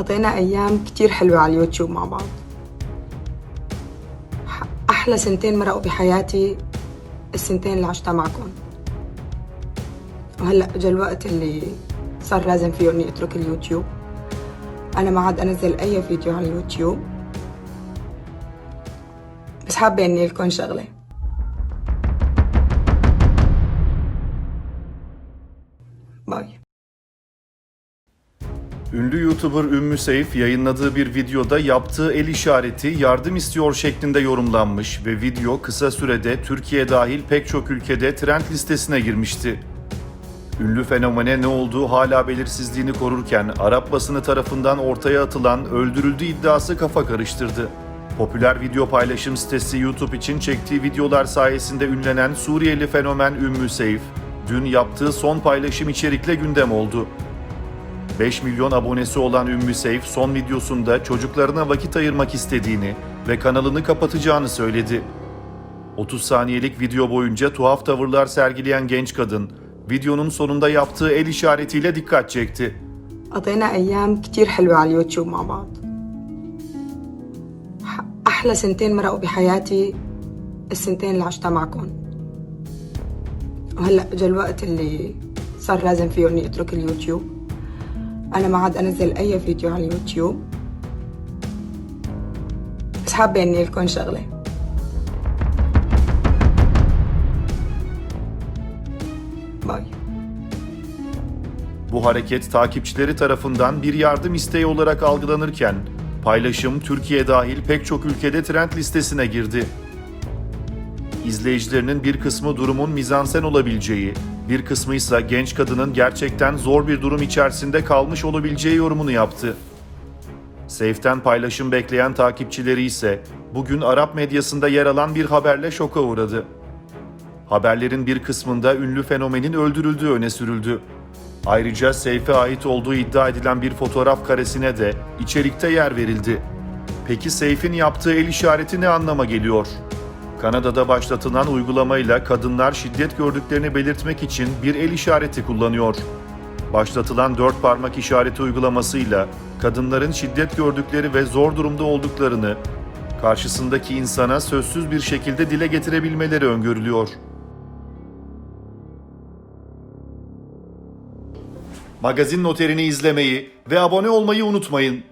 قضينا أيام كتير حلوة على اليوتيوب مع بعض. أحلى سنتين مرقوا بحياتي السنتين اللي عشتها معكم. وهلأ اجى الوقت اللي صار لازم فيه إني أترك اليوتيوب. أنا ما عاد أنزل أي فيديو على اليوتيوب. بس حابة إني لكم شغلة. باي. Ünlü YouTuber Ümmü Seyf yayınladığı bir videoda yaptığı el işareti yardım istiyor şeklinde yorumlanmış ve video kısa sürede Türkiye dahil pek çok ülkede trend listesine girmişti. Ünlü fenomene ne olduğu hala belirsizliğini korurken Arap basını tarafından ortaya atılan öldürüldü iddiası kafa karıştırdı. Popüler video paylaşım sitesi YouTube için çektiği videolar sayesinde ünlenen Suriyeli fenomen Ümmü Seyf, dün yaptığı son paylaşım içerikle gündem oldu. 5 milyon abonesi olan Ümmü Seyf son videosunda çocuklarına vakit ayırmak istediğini ve kanalını kapatacağını söyledi. 30 saniyelik video boyunca tuhaf tavırlar sergileyen genç kadın, videonun sonunda yaptığı el işaretiyle dikkat çekti. قضينا أيام كتير حلوة على اليوتيوب مع بعض ح- أحلى سنتين مرقوا بحياتي السنتين اللي عشتها معكم وهلأ اجى الوقت اللي صار لازم فيه إني أترك اليوتيوب أنا ما عاد أنزل أي فيديو على اليوتيوب بس حابة إني لكم شغلة باي Bu hareket takipçileri tarafından bir yardım isteği olarak algılanırken paylaşım Türkiye dahil pek çok ülkede trend listesine girdi. İzleyicilerinin bir kısmı durumun mizansen olabileceği, bir kısmı ise genç kadının gerçekten zor bir durum içerisinde kalmış olabileceği yorumunu yaptı. Seyf'ten paylaşım bekleyen takipçileri ise bugün Arap medyasında yer alan bir haberle şoka uğradı. Haberlerin bir kısmında ünlü fenomenin öldürüldüğü öne sürüldü. Ayrıca Seyf'e ait olduğu iddia edilen bir fotoğraf karesine de içerikte yer verildi. Peki Seyf'in yaptığı el işareti ne anlama geliyor? Kanada'da başlatılan uygulamayla kadınlar şiddet gördüklerini belirtmek için bir el işareti kullanıyor. Başlatılan dört parmak işareti uygulamasıyla kadınların şiddet gördükleri ve zor durumda olduklarını karşısındaki insana sözsüz bir şekilde dile getirebilmeleri öngörülüyor. Magazin noterini izlemeyi ve abone olmayı unutmayın.